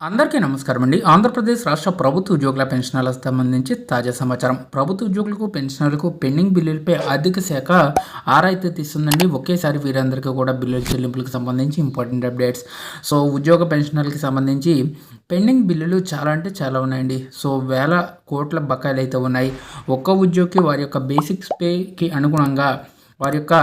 అందరికీ నమస్కారం అండి. ఆంధ్రప్రదేశ్ రాష్ట్ర ప్రభుత్వ ఉద్యోగుల పెన్షనర్లకు సంబంధించి తాజా సమాచారం. ప్రభుత్వ ఉద్యోగులకు పెన్షనర్లకు పెండింగ్ బిల్లులపై ఆర్థిక శాఖ ఆరైతే తీస్తుందండి. ఒకేసారి వీరందరికీ కూడా బిల్లుల చెల్లింపులకు సంబంధించి ఇంపార్టెంట్ అప్డేట్స్. సో ఉద్యోగ పెన్షనర్లకు సంబంధించి పెండింగ్ బిల్లులు చాలా అంటే చాలా ఉన్నాయండి. సో వేల కోట్ల బకాయిలు అయితే ఉన్నాయి. ఒక్క ఉద్యోగికి వారి యొక్క బేసిక్స్ పేకి అనుగుణంగా వారి యొక్క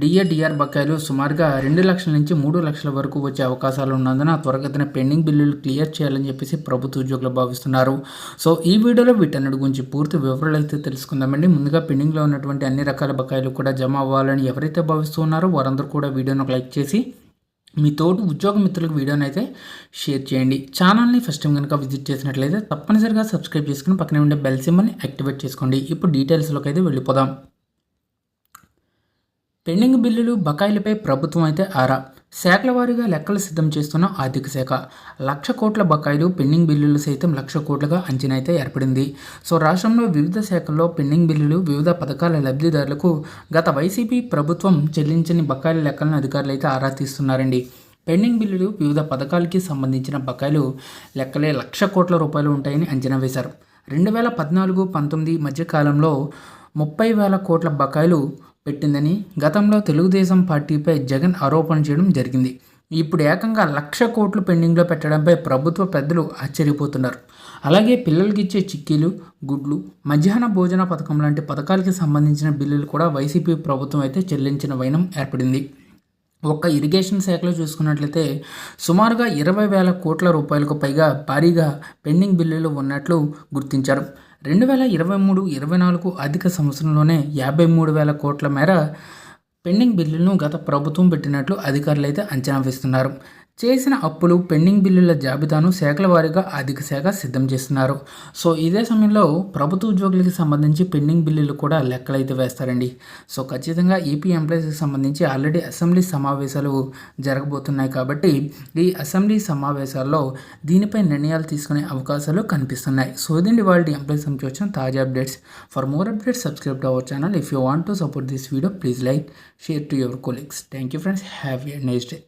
డిఏ డిఆర్ బకాయిలు సుమారుగా రెండు లక్షల నుంచి మూడు లక్షల వరకు వచ్చే అవకాశాలు ఉన్నందున త్వరగతిన పెండింగ్ బిల్లులు క్లియర్ చేయాలని చెప్పేసి ప్రభుత్వ ఉద్యోగులు భావిస్తున్నారు. సో ఈ వీడియోలో వీటన్నిటి గురించి పూర్తి వివరాలు అయితే తెలుసుకుందామండి. ముందుగా పెండింగ్లో ఉన్నటువంటి అన్ని రకాల బకాయిలు కూడా జమ అవ్వాలని ఎవరైతే భావిస్తున్నారో వారందరూ కూడా వీడియోను లైక్ చేసి మీ తోటి ఉద్యోగ మిత్రులకు వీడియోని అయితే షేర్ చేయండి. ఛానల్ని ఫస్ట్ టైం కనుక విజిట్ చేసినట్లయితే తప్పనిసరిగా సబ్స్క్రైబ్ చేసుకుని పక్కనే ఉండే బెల్ సింబల్ని యాక్టివేట్ చేసుకోండి. ఇప్పుడు డీటెయిల్స్లోకి అయితే వెళ్ళిపోదాం. పెండింగ్ బిల్లులు బకాయిలపై ప్రభుత్వం అయితే ఆరా. శాఖల వారీగా లెక్కలు సిద్ధం చేస్తున్న ఆర్థిక శాఖ. లక్ష కోట్ల బకాయిలు పెండింగ్ బిల్లులు సైతం లక్ష కోట్లుగా అంచనా అయితే ఏర్పడింది. సో రాష్ట్రంలో వివిధ శాఖల్లో పెండింగ్ బిల్లులు వివిధ పథకాల లబ్ధిదారులకు గత వైసీపీ ప్రభుత్వం చెల్లించని బకాయిల లెక్కలను అధికారులు అయితే ఆరా తీస్తున్నారండి. పెండింగ్ బిల్లులు వివిధ పథకాలకి సంబంధించిన బకాయిలు లెక్కలే లక్ష కోట్ల రూపాయలు ఉంటాయని అంచనా వేశారు. రెండు వేల పద్నాలుగు పంతొమ్మిది మధ్యకాలంలో ముప్పై వేల కోట్ల బకాయిలు పెట్టిందని గతంలో తెలుగుదేశం పార్టీపై జగన్ ఆరోపణ చేయడం జరిగింది. ఇప్పుడు ఏకంగా లక్ష కోట్లు పెండింగ్లో పెట్టడంపై ప్రభుత్వ పెద్దలు ఆశ్చర్యపోతున్నారు. అలాగే పిల్లలకి ఇచ్చే చిక్కీలు గుడ్లు మధ్యాహ్న భోజన పథకం లాంటి పథకాలకి సంబంధించిన బిల్లులు కూడా వైసీపీ ప్రభుత్వం అయితే చెల్లించిన వైనం ఏర్పడింది. ఒక్క ఇరిగేషన్ శాఖలో చూసుకున్నట్లయితే సుమారుగా ఇరవై వేల కోట్ల రూపాయలకు పైగా భారీగా పెండింగ్ బిల్లులు ఉన్నట్లు గుర్తించారు. రెండు వేల ఇరవై మూడు ఇరవై నాలుగు ఆర్థిక సంవత్సరంలోనే యాభై మూడు వేల కోట్ల మేర పెండింగ్ బిల్లులను గత ప్రభుత్వం పెట్టినట్లు అధికారులు అయితే అంచనా వేస్తున్నారు. చేసిన అప్పులు పెండింగ్ బిల్లుల జాబితాను శాఖల వారీగా ఆర్థిక శాఖ సిద్ధం చేస్తున్నారు. సో ఇదే సమయంలో ప్రభుత్వ ఉద్యోగులకు సంబంధించి పెండింగ్ బిల్లులు కూడా లెక్కలైతే వేస్తారండి. సో ఖచ్చితంగా ఈపీ ఎంప్లాయీస్కి సంబంధించి ఆల్రెడీ అసెంబ్లీ సమావేశాలు జరగబోతున్నాయి కాబట్టి ఈ అసెంబ్లీ సమావేశాల్లో దీనిపై నిర్ణయాలు తీసుకునే అవకాశాలు కనిపిస్తున్నాయి. సో ఇదండి వాళ్ళ ఎంప్లాయీస్ నుంచి వచ్చిన తాజా updates. For more updates subscribe to our channel. If you want to support this video please like share to your colleagues. Thank you friends. Have a nice day.